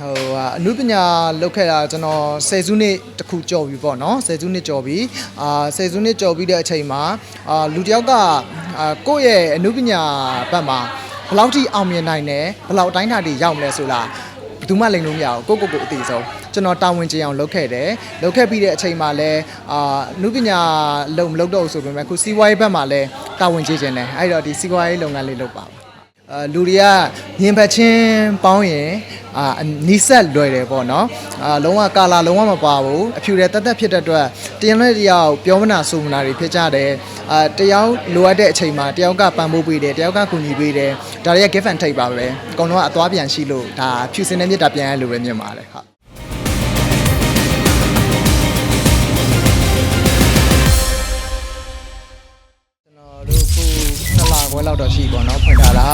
ဟိုဟာအနုပညာလောက်ခဲ့တာကျွန်တော်ဆယ်စုနှစ်တခုကြော်ပြီပေါ့နော်ဆယ်စုနှစ်ကြော်ပြီအာဆယ်စုနှစ်ကြော်ပြီးတဲ့အချိန်မှာအာလူတစ်ယောက်ကအာကိုယ့်ရဲ့အနုပညာဘက်မှာဘယ်လောက်ထိအောင်မြင်နိုင်တယ်ဘယ်လောက်အတိုင်းအတာတွေရောက်မလဲဆိုလားဘယ်သူမှလိမ်လို့မရဘူးကိုယ့်ကိုယ်ကိုယ်အသေးဆုံးကျွန်တော်တာဝန်ကျအောင်လုပ်ခဲ့တယ်လုပ်ခဲ့ပြီးတဲ့အချိန်မှာလည်းအာအနုပညာလုံမလုပ်တော့ဘူးဆိုပေမဲ့ခုစီးပွားရေးဘက်မှာလည်းတာဝန်ကျခြင်းတယ်အဲ့တော့ဒီစီးပွားရေးလုပ်ငန်းလေးလုပ်ပါမယ် အာလူတွေကညင်ဖက်ချင်းပေါင်းရင်အာနီးဆက်လွယ်တယ်ပေါ့နော်အာလုံးဝကာလာလုံးဝမပါဘူးအဖြူတဲ့တက်တက်ဖြစ်တဲ့အတွက်တရံနဲ့တယောက်ပြောမနာဆိုမနာတွေဖြစ်ကြတယ်အာတယောက်လိုအပ်တဲ့အချိန်မှာတယောက်ကပံ့ပိုးပေးတယ်တယောက်ကကူညီပေးတယ်ဒါတွေက give and take ပါပဲအကုန်လုံးကအသွားပြန်ရှိလို့ဒါဖြူစင်တဲ့မြတ်တာပြန်ရလို့ပဲမြင်ပါတယ်ဟုတ်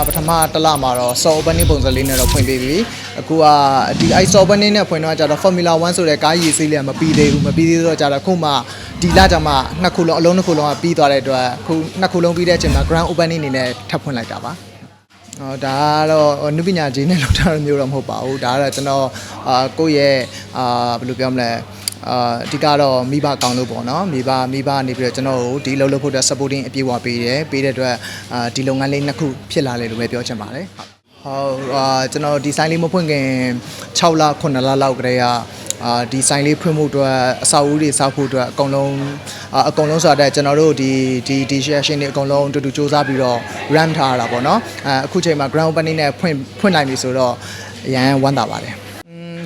ပထမတစ်လမှာတော့ soft opening ပုံစံလေးနဲ့တော့ဖွင့်ပေးပြီအခုကဒီ i soft opening နဲ့ဖွင့်တော့ကျတော့ formula 1ဆိုတဲ့ကားရည်စီးလေးကမပြီးသေးဘူးမပြီးသေးတော့ကျတော့ခုမှဒီလကျမှနှစ်ခုလုံးအလုံးနှစ်ခုလုံးကပြီးသွားတဲ့အတွက်ခုနှစ်ခုလုံးပြီးတဲ့အချိန်မှာ grand opening အနေနဲ့ထပ်ဖွင့်လိုက်တာပါဟောဒါကတော့ဟိုနုပညာကြီးနဲ့လောက်တာမျိုးတော့မဟုတ်ပါဘူးဒါကတော့ကျွန်တော်အာကိုယ့်ရဲ့အာဘယ်လိုပြောမလဲ အာအဓိကတော့မိဘကောင်းလို့ပေါ့နော်မိဘမိဘနေပြီးတော့ကျွန်တော်တို့ဒီလှုပ်လို့ဖို့အတွက် supporting အပြည့်အဝပေးတယ်ပေးတဲ့အတွက်အာဒီလုပ်ငန်းလေးနှစ်ခုဖြစ်လာတယ်လို့ပဲပြောချင်ပါတယ်ဟုတ်ဟုတ်အာကျွန်တော်ဒီဆိုင်လေးမဖွင့်ခင်6လ9လလောက်ကတည်းကအာဒီဆိုင်လေးဖွင့်ဖို့အတွက်အဆောက်အဦတွေစောက်ဖို့အတွက်အကုန်လုံးအာအကုန်လုံးဆိုတော့ကျွန်တော်တို့ဒီဒီဒီ session တွေအကုန်လုံးအတူတူစူးစမ်းပြီးတော့ run ထားရတာပေါ့နော်အဲအခုချိန်မှာ ground opening နဲ့ဖွင့်ဖွင့်နိုင်ပြီဆိုတော့အရန်ဝမ်းသာပါတယ်อืม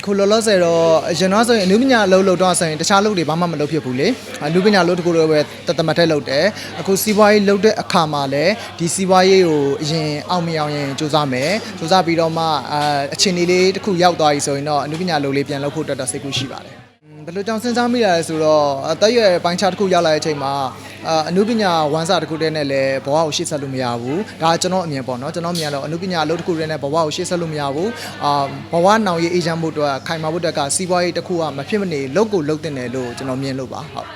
ခုလောလောဆယ်တော့ကျွန်တော်ဆိုရင်အနုပညာအလုပ်လုပ်တော့ဆိုရင်တခြားလုပ်တွေဘာမှမလုပ်ဖြစ်ဘူးလေအနုပညာလုပ်တကူတော့ပဲတသမတ်တဲ့လုပ်တယ်အခုစီးပွားရေးလုပ်တဲ့အခါမှာလည်းဒီစီးပွားရေးကိုအရင်အောင်မြင်အောင်ရင်စူးစမ်းမယ်စူးစမ်းပြီးတော့မှအာအချိန်လေးလေးတစ်ခုရောက်သွားပြီဆိုရင်တော့အနုပညာလုပ်လေးပြန်လုပ်ဖို့အတွက်တော့စိတ်ကူးရှိပါတယ် ဘယ်လိုကြောင့်စဉ်းစားမိရလဲဆိုတော့အသက်အရွယ်ပိုင်းခြားတစ်ခုရောက်လာတဲ့အချိန်မှာအာအနုပညာဝမ်းစာတစ်ခုတည်းနဲ့လည်းဘဝကိုရှေ့ဆက်လို့မရဘူးဒါကျွန်တော်အမြင်ပေါ့နော်ကျွန်တော်အမြင်တော့အနုပညာအလုပ်တစ်ခုတည်းနဲ့ဘဝကိုရှေ့ဆက်လို့မရဘူးအာဘဝနောင်ရေးအေဂျင့်ဖို့အတွက်ခိုင်မာဖို့အတွက်ကစီးပွားရေးတစ်ခုကမဖြစ်မနေလုပ်ကိုလုပ်တင်တယ်လို့ကျွန်တော်မြင်လို့ပါဟုတ်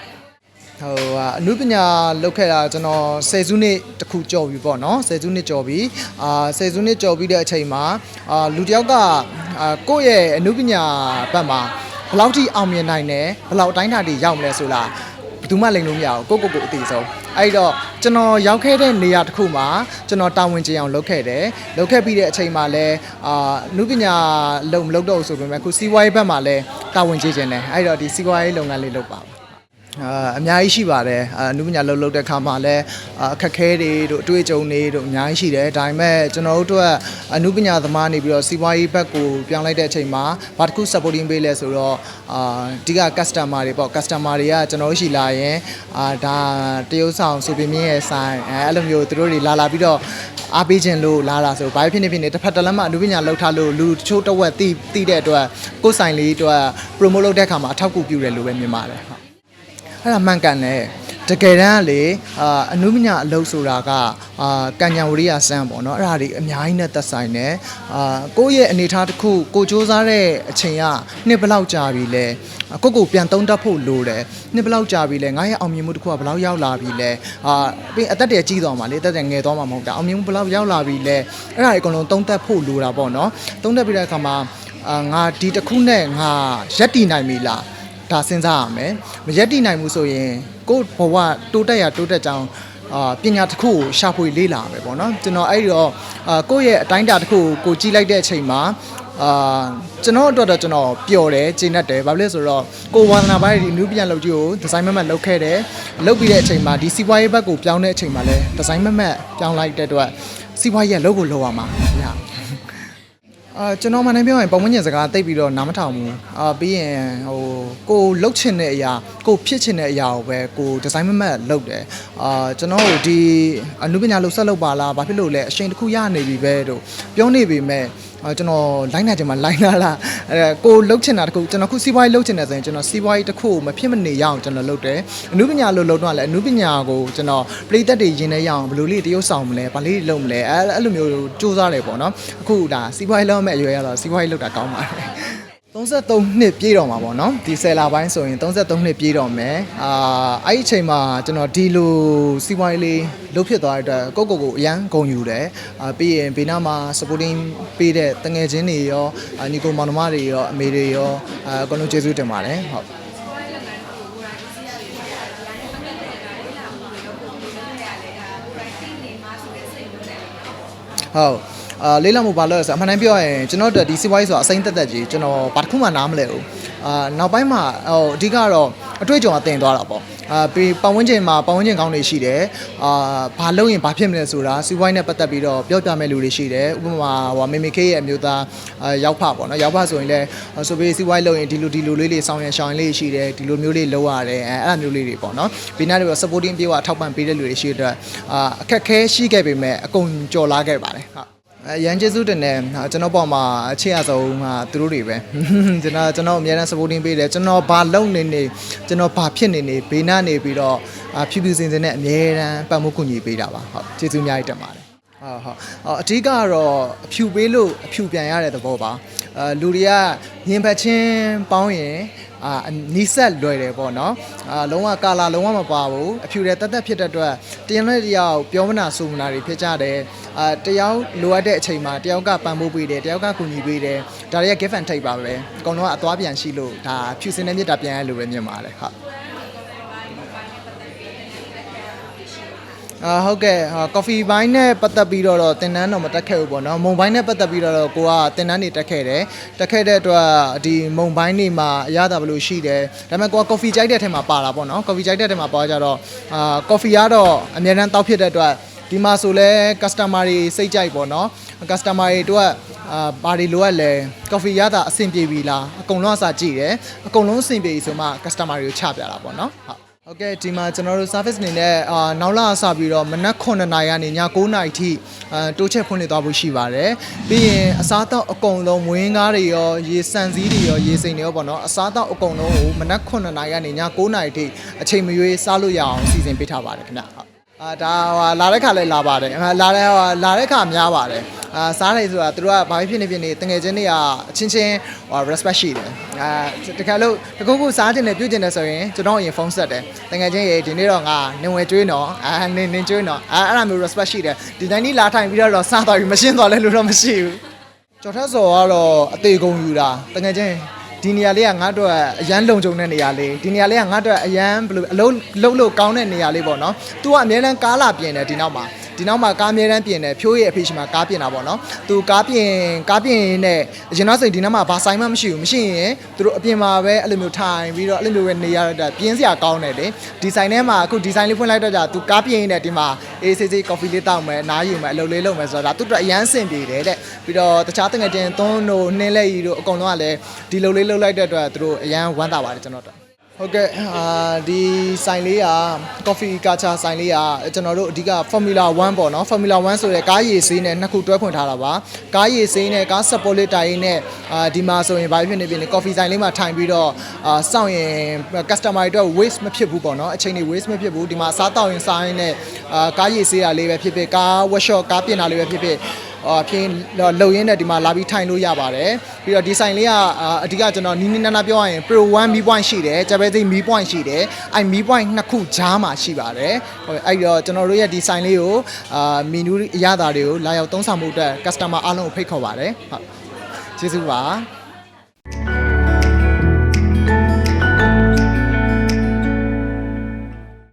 ဟိုဟာအနုပညာလောက်ခဲ့တာကျွန်တော်ဆယ်စုနှစ်တခုကြော်ပြီပေါ့နော်ဆယ်စုနှစ်ကြော်ပြီအာဆယ်စုနှစ်ကြော်ပြီးတဲ့အချိန်မှာအာလူတစ်ယောက်ကအာကိုယ့်ရဲ့အနုပညာဘက်မှာ ဘယ်လောက်ထိအောင်မြင်နိုင်တယ်ဘယ်လောက်အတိုင်းအတာတွေရောက်မလဲဆိုလားဘယ်သူမှလိမ်လို့မရဘူးကိုယ့်ကိုယ်ကိုယ်အသေးဆုံးအဲ့တော့ကျွန်တော်ရောက်ခဲ့တဲ့နေရာတစ်ခုမှာကျွန်တော်တာဝန်ကျအောင်လုပ်ခဲ့တယ်လုပ်ခဲ့ပြီးတဲ့အချိန်မှာလည်းအာအနုပညာလုံမလုပ်တော့ဘူးဆိုပေမဲ့ခုစီးပွားရေးဘက်မှာလည်းတာဝန်ကျခြင်းတယ်အဲ့တော့ဒီစီးပွားရေးလုပ်ငန်းလေးလုပ်ပါမယ် အာအများကြီးရှိပါတယ်အာအနုပညာလှုပ်လှုပ်တဲ့ခါမှာလည်းအာအခက်ခဲတွေတို့အတွေ့အကြုံတွေတို့အများကြီးရှိတယ်ဒါပေမဲ့ကျွန်တော်တို့အတွက်အနုပညာသမားနေပြီးတော့စီးပွားရေးဘက်ကိုပြောင်းလိုက်တဲ့အချိန်မှာဘာတစ်ခု supporting ပေးလဲဆိုတော့အာဒီက customer တွေပေါ့ customer တွေကကျွန်တော်တို့ရှိလာရင်အာဒါတရုပ်ဆောင်ဆိုပြင်းမြင့်ရဲ့ဆိုင်အဲအဲ့လိုမျိုးသူတို့တွေလာလာပြီးတော့အားပေးခြင်းလို့လာတာဆိုဘာဖြစ်နေဖြစ်နေတစ်ဖက်တစ်လက်မှအနုပညာလှုပ်ထားလို့လူတချို့တစ်ဝက်သိသိတဲ့အတွက်ကိုယ်ဆိုင်လေးအတွက် promote လုပ်တဲ့အခါမှာအထောက်အကူပြုတယ်လို့ပဲမြင်ပါတယ်ဟုတ် အဲ့ဒါမှန်ကန်တယ်တကယ်တမ်းကလေအာအနုပညာအလုပ်ဆိုတာကအာကံညာဝရိယစမ်းပေါ့နော်အဲ့ဒါတွေအများကြီးနဲ့သက်ဆိုင်တယ်အာကိုယ့်ရဲ့အနေအထားတစ်ခုကိုစူးစမ်းတဲ့အချိန်ကနှစ်ဘယ်လောက်ကြာပြီလဲကိုယ့်ကိုပြန်သုံးတတ်ဖို့လိုတယ်နှစ်ဘယ်လောက်ကြာပြီလဲငါရဲ့အောင်မြင်မှုတစ်ခုကဘယ်လောက်ရောက်လာပြီလဲအာပြီးအသက်တည်းကြီးသွားမှာလေအသက်တည်းငယ်သွားမှာမဟုတ်တာအောင်မြင်မှုဘယ်လောက်ရောက်လာပြီလဲအဲ့ဒါတွေအကုန်လုံးသုံးသပ်ဖို့လိုတာပေါ့နော်သုံးသပ်ပြီးတဲ့အခါမှာအာငါဒီတစ်ခုနဲ့ငါရက်တည်နိုင်ပြီလား ဒါစဉ်းစားရမယ်မရက်တည်နိုင်ဘူးဆိုရင်ကိုယ့်ဘဝတိုးတက်ရတိုးတက်ကြောင်းအာပညာတစ်ခုကိုရှာဖွေလေ့လာမယ်ပေါ့နော်ကျွန်တော်အဲ့ဒီတော့အာကိုယ့်ရဲ့အတိုင်းအတာတစ်ခုကိုကိုကြည့်လိုက်တဲ့အချိန်မှာအာကျွန်တော်အတွက်တော့ကျွန်တော်ပျော်တယ်ကျေနပ်တယ်ဘာဖြစ်လဲဆိုတော့ကိုဝါသနာပိုင်းဒီနူးပြန်လုပ်ကြီးကိုဒီဇိုင်းမမတ်လုပ်ခဲ့တယ်လုပ်ပြီးတဲ့အချိန်မှာဒီစီးပွားရေးဘက်ကိုပြောင်းတဲ့အချိန်မှာလည်းဒီဇိုင်းမမတ်ပြောင်းလိုက်တဲ့အတွက်စီးပွားရေးကလုပ်ကိုလုပ်ရမှာည အာကျွန်တော်မှလည်းပြောရင်ပုံမှန်ညင်စကားတိတ်ပြီးတော့နားမထောင်ဘူးအာပြီးရင်ဟိုကိုလှုပ်ချင်တဲ့အရာကိုဖြစ်ချင်တဲ့အရာကိုပဲကိုဒီဇိုင်းမမတ်လုပ်တယ်အာကျွန်တော်တို့ဒီအနုပညာလို့ဆက်လုပ်ပါလားဘာဖြစ်လို့လဲအချိန်တစ်ခုရနေပြီပဲတို့ပြောနေပြီမဲ့အာကျွန်တော်လိုင်းနာချင်မှလိုင်းနာလားအဲကိုလှုပ်ချင်တာတစ်ခုကျွန်တော်ခုစီးပွားရေးလှုပ်ချင်တယ်ဆိုရင်ကျွန်တော်စီးပွားရေးတစ်ခုကိုမဖြစ်မနေရအောင်ကျွန်တော်လုပ်တယ်အနုပညာလို့လုပ်တော့လည်းအနုပညာကိုကျွန်တော်ပရိသတ်တွေရင်ထဲရအောင်ဘယ်လိုလေးတရုပ်ဆောင်မလဲဘာလေးတွေလုပ်မလဲအဲအဲ့လိုမျိုးစူးစမ်းတယ်ပေါ့နော်အခုဒါစီးပွားရေးလုပ်မဲ့အရွယ်ရတော့စီးပွားရေးလုပ်တာကောင်းပါတယ် 33နှစ်ပြည့်တော့မှာပေါ့နော်ဒီဆယ်လာပိုင်းဆိုရင်33နှစ်ပြည့်တော့မယ်အာအဲ့ဒီအချိန်မှာကျွန်တော်ဒီလိုစီးပွားရေးလေးလုပ်ဖြစ်သွားတဲ့အတွက်ကိုယ့်ကိုယ်ကိုအရန်ဂုဏ်ယူတယ်အာပြီးရင်ဘေးနားမှာ supporting ပေးတဲ့တငယ်ချင်းတွေရောအာညီကိုမောင်နှမတွေရောအမေတွေရောအာအကုန်လုံးကျေးဇူးတင်ပါတယ်ဟုတ်ဟုတ် အာလေးလာမှုဘာလို့လဲဆိုတော့အမှန်တမ်းပြောရရင်ကျွန်တော်တို့ဒီစီးပွားရေးဆိုတာအစိမ့်သက်သက်ကြီးကျွန်တော်ဘာတစ်ခုမှနားမလဲဘူးအာနောက်ပိုင်းမှာဟိုအဓိကတော့အတွေ့အကြုံအသင်သွားတာပေါ့အာပြီးပတ်ဝန်းကျင်မှာပတ်ဝန်းကျင်ကောင်းတွေရှိတယ်အာဘာလုပ်ရင်ဘာဖြစ်မလဲဆိုတာစီးပွားရေးနဲ့ပတ်သက်ပြီးတော့ပြောပြမဲ့လူတွေရှိတယ်ဥပမာဟိုမေမေခေးရဲ့အမျိုးသားအာရောက်ဖပေါ့နော်ရောက်ဖဆိုရင်လည်းဆိုပြီးစီးပွားရေးလုပ်ရင်ဒီလိုဒီလိုလေးလေးဆောင်ရန်ရှောင်ရန်လေးရှိတယ်ဒီလိုမျိုးလေးလုပ်ရတယ်အဲအဲ့လိုမျိုးလေးတွေပေါ့နော်ဘေးနားတွေတော့ supporting ပြေဝအထောက်ပံ့ပေးတဲ့လူတွေရှိတဲ့အတွက်အာအခက်ခဲရှိခဲ့ပေမဲ့အကုန်ကြော်လာခဲ့ပါတယ်ဟုတ်အ ရန်ကျေးဇူးတင်တယ်ဟာကျွန်တော်ပေါ့မှာအချစ်ရဆုံးဟာသူတို့တွေပဲကျွန်တော်ကျွန်တော်အများအား supporting ပေးတယ်ကျွန်တော်ဘာလုပ်နေနေကျွန်တော်ဘာဖြစ်နေနေဘေးနားနေပြီးတော့အာဖြူဖြူစင်စင်နဲ့အများအားပတ်မှုကူညီပေးတာပါဟုတ်ကျေးဇူးအများကြီးတင်ပါတယ်ဟုတ်ဟုတ်အော်အဓိကကတော့အဖြူပေးလို့အဖြူပြန်ရတဲ့သဘောပါအာလူတွေကရင်ဖက်ချင်းပေါင်းရင် အာနီးဆက်လွယ်တယ်ပေါ့နော်အာလုံးဝကာလာလုံးဝမပါဘူးအဖြူတွေတက်တက်ဖြစ်တဲ့အတွက်တရင်နဲ့တယောက်ပြောမနာဆိုမနာတွေဖြစ်ကြတယ်အာတယောက်လိုအပ်တဲ့အချိန်မှာတယောက်ကပံ့ပိုးပေးတယ်တယောက်ကကူညီပေးတယ်ဒါတွေက give and take ပါပဲအကုန်လုံးကအသွားပြန်ရှိလို့ဒါဖြူစင်တဲ့မြတ်တာပြန်ရလို့ပဲမြင်ပါတယ်ဟုတ် အာဟုတ်ကဲ့ဟာ coffee ဘိုင်းနဲ့ပတ်သက်ပြီးတော့တော့တင်နန်းတော့မတက်ခဲ့ဘူးပေါ့နော်မုံဘိုင်းနဲ့ပတ်သက်ပြီးတော့ကိုကတင်နန်းနေတက်ခဲ့တယ်တက်ခဲ့တဲ့အတွက်ဒီမုံဘိုင်းနေမှာအရသာဘယ်လိုရှိတယ်ဒါပေမဲ့ကိုက coffee ကြိုက်တဲ့ထဲမှာပါတာပေါ့နော် coffee ကြိုက်တဲ့ထဲမှာပါကြတော့အာ coffee ကတော့အများတန်းတောက်ဖြစ်တဲ့အတွက်ဒီမှာဆိုလဲ customer တွေစိတ်ကြိုက်ပေါ့နော် customer တွေတို့ကအာဘာတွေလိုအပ်လဲ coffee ရတာအဆင်ပြေပြီလားအကုန်လုံးအစားကြည့်တယ်အကုန်လုံးအဆင်ပြေပြီဆိုမှ customer တွေကိုချပြတာပေါ့နော်ဟုတ် ဟုတ်ကဲ့ဒီမှာကျွန်တော်တို့ service အနေနဲ့အာနောက်လာစပြီးတော့မနက်9နာရီကနေည9နာရီထိအာတိုးချက်ဖွင့်လှစ်သွားဖို့ရှိပါတယ်ပြီးရင်အစားအသောက်အကုန်လုံးမွေးကားတွေရောရေစံစည်းတွေရောရေစိမ်တွေရောပေါ့နော်အစားအသောက်အကုန်လုံးကိုမနက်9နာရီကနေည9နာရီထိအချိန်မရွေးစားလို့ရအောင်စီစဉ်ပေးထားပါတယ်ခင်ဗျဟုတ် အာဒါဟိုလာတဲ့ခါလဲလာပါတယ်အာလာတဲ့ဟိုလာတဲ့ခါများပါတယ်အာစားတယ်ဆိုတာသူတို့ကဘာဖြစ်နေဖြစ်နေတငယ်ချင်းတွေကအချင်းချင်းဟို respect ရှိတယ်အာတခါလို့တကူကူစားတင်တယ်ပြုတ်တင်တယ်ဆိုရင်ကျွန်တော်အရင်ဖုန်းဆက်တယ်တငယ်ချင်းရေဒီနေ့တော့ငါနင်ဝယ်ကျွေးနော်အာနင်နင်ကျွေးနော်အာအဲ့လိုမျိုး respect ရှိတယ်ဒီတိုင်းကြီးလာထိုင်ပြီးတော့စားသွားပြီးမရှင်းသွားလဲလို့တော့မရှိဘူးကျော်ထက်စော်ကတော့အသေးကုန်ယူတာတငယ်ချင်း ဒီနေရာလေးကငါ့အတွက်အရန်လုံခြုံတဲ့နေရာလေးဒီနေရာလေးကငါ့အတွက်အရန်ဘယ်လိုအလုံးလုံးလို့ကောင်းတဲ့နေရာလေးပေါ့နော်။ तू ကအများတန်းကားလာပြင်တယ်ဒီနောက်မှာ ဒီနောက်မှာကားအများတန်းပြင်တယ်ဖြိုးရဲ့အဖေရှိမှာကားပြင်တာပေါ့နော်။ तू ကားပြင်ကားပြင်နဲ့အရင်တော့ဆိုရင်ဒီနောက်မှာဘာဆိုင်မှမရှိဘူးမရှိရင်သူတို့အပြင်မှာပဲအဲ့လိုမျိုးထိုင်ပြီးတော့အဲ့လိုမျိုးပဲနေရတော့ပြင်းစရာကောင်းတယ်လေ။ဒီဆိုင်ထဲမှာအခုဒီဆိုင်လေးဖွင့်လိုက်တော့ကြာ तू ကားပြင်နေတဲ့ဒီမှာအေးဆေးဆေး coffee လေးတောက်မယ်နားယူမယ်အလုပ်လေးလုပ်မယ်ဆိုတော့ဒါသူတို့အရန်ဆင်ပြေတယ်တဲ့ပြီးတော့တခြားတငယ်ချင်းသွန်းတို့နှင်းလက်ရီတို့အကုန်လုံးကလည်းဒီလုပ်လေးလုပ်လိုက်တဲ့အတွက်သူတို့အရန်ဝမ်းသာပါတယ်ကျွန်တော်တို့ ဟုတ်ကဲ့အာဒီဆိုင်လေးက coffee culture ဆိုင်လေးကကျွန်တော်တို့အဓိက Formula 1ပေါ့နော် Formula 1ဆိုတဲ့ကားရည်ဆေးနဲ့နှစ်ခုတွဲဖွင့်ထားတာပါကားရည်ဆေးနဲ့ကား support လေးတိုင်နဲ့အာဒီမှာဆိုရင်ဘာဖြစ်နေပြီလဲ coffee ဆိုင်လေးမှာထိုင်ပြီးတော့အာစောင့်ရင် customer တွေအတွက် waste မဖြစ်ဘူးပေါ့နော်အချိန်တွေ waste မဖြစ်ဘူးဒီမှာစားတောက်ရင်စားရင်နဲ့အာကားရည်ဆေးတာလေးပဲဖြစ်ဖြစ်ကား workshop ကားပြင်တာလေးပဲဖြစ်ဖြစ် အာဖြင်းလုံရင်းနဲ့ဒီမှာလာပြီးထိုင်လို့ရပါတယ်ပြီးတော့ဒီဆိုင်လေးကအအဓိကကျွန်တော်နီးနီးနားနားပြောရရင် Pro 1 Mi Point ရှိတယ်ဂျပန်သိ Mi Point ရှိတယ်အဲ Mi Point နှစ်ခုကြားမှာရှိပါတယ်ဟုတ်အဲ့တော့ကျွန်တော်တို့ရဲ့ဒီဆိုင်လေးကိုအာမီနူအရသာတွေကိုလာရောက်သုံးဆောင်မှုအတွက် customer အားလုံးကိုဖိတ်ခေါ်ပါတယ်ဟုတ်ကျေးဇူးပါ